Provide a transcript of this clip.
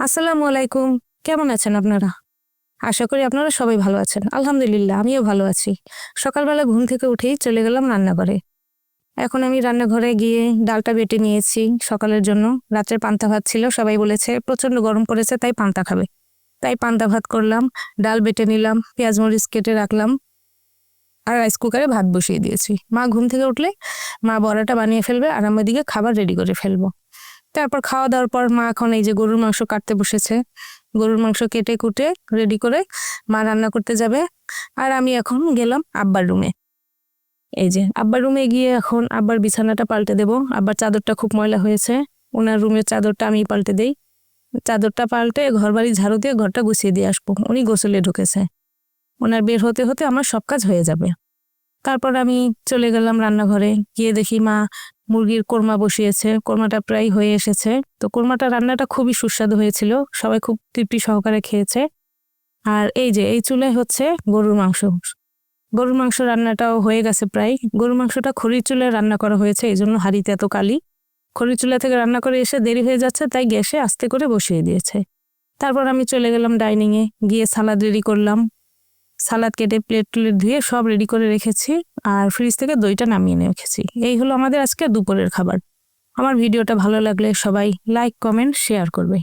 আসসালামু আলাইকুম। কেমন আছেন আপনারা? আশা করি আপনারা সবাই ভালো আছেন। আলহামদুলিল্লাহ, আমিও ভালো আছি। সকালবেলা ঘুম থেকে উঠেই চলে গেলাম রান্নাঘরে। এখন আমি রান্নাঘরে গিয়ে ডালটা বেটে নিয়েছি। সকালের জন্য রাত্রে পান্তা ভাত ছিল, সবাই বলেছে প্রচণ্ড গরম পড়েছে, তাই পান্তা খাবে। তাই পান্তা ভাত করলাম, ডাল বেটে নিলাম, পেঁয়াজ মরিচ কেটে রাখলাম, আর রাইস কুকারে ভাত বসিয়ে দিয়েছি। মা ঘুম থেকে উঠলে মা বড়াটা বানিয়ে ফেলবে, আর আমি দিকে খাবার রেডি করে ফেলব। তারপর খাওয়া দাওয়ার পর মা এখন এই যে গরুর মাংস কাটতে বসেছে। গরুর মাংস কেটে কুটে রেডি করে মা রান্না করতে যাবে। আর আমি এখন গেলাম আব্বার রুমে এই যে আব্বার রুমে গিয়ে এখন আব্বার বিছানাটা পাল্টে দেব। আব্বার চাদরটা খুব ময়লা হয়েছে। ওনার রুমের চাদরটা আমি পাল্টে দেই। চাদরটা পাল্টে ঘর বাড়ি ঝাড়ু দিয়ে ঘরটা গুছিয়ে দিয়ে আসব। উনি গোসলে ঢুকেছে। ওনার বের হতে হতে আমার সব কাজ হয়ে যাবে। তারপর আমি চলে গেলাম রান্নাঘরে। গিয়ে দেখি মা মুরগির কোরমা বসিয়েছে, কোরমাটা প্রায় হয়ে এসেছে। তো কোরমাটা রান্নাটা খুবই সুস্বাদু হয়েছিল, সবাই খুব তৃপ্তি সহকারে খেয়েছে। আর এই যে, এই চুলে হচ্ছে গরুর মাংস। গরুর মাংস রান্নাটাও হয়ে গেছে প্রায়। গরুর মাংসটা খড়ির চুলে রান্না করা হয়েছে এই জন্য হাঁড়িতে এত কালি। খড়ির চুলা থেকে রান্না করে এসে দেরি হয়ে যাচ্ছে, তাই গ্যাসে আস্তে করে বসিয়ে দিয়েছে। তারপর আমি চলে গেলাম ডাইনিংয়ে, গিয়ে সালাদ রেডি করলাম। সালাদ কেটে প্লেট টুলেট ধুয়ে সব রেডি করে রেখেছি। আর ফ্রিজ থেকে দইটা নামিয়ে রেখেছি। এই হলো আমাদের আজকে দুপুরের খাবার। আমার ভিডিওটা ভালো লাগলে সবাই লাইক কমেন্ট শেয়ার করবে।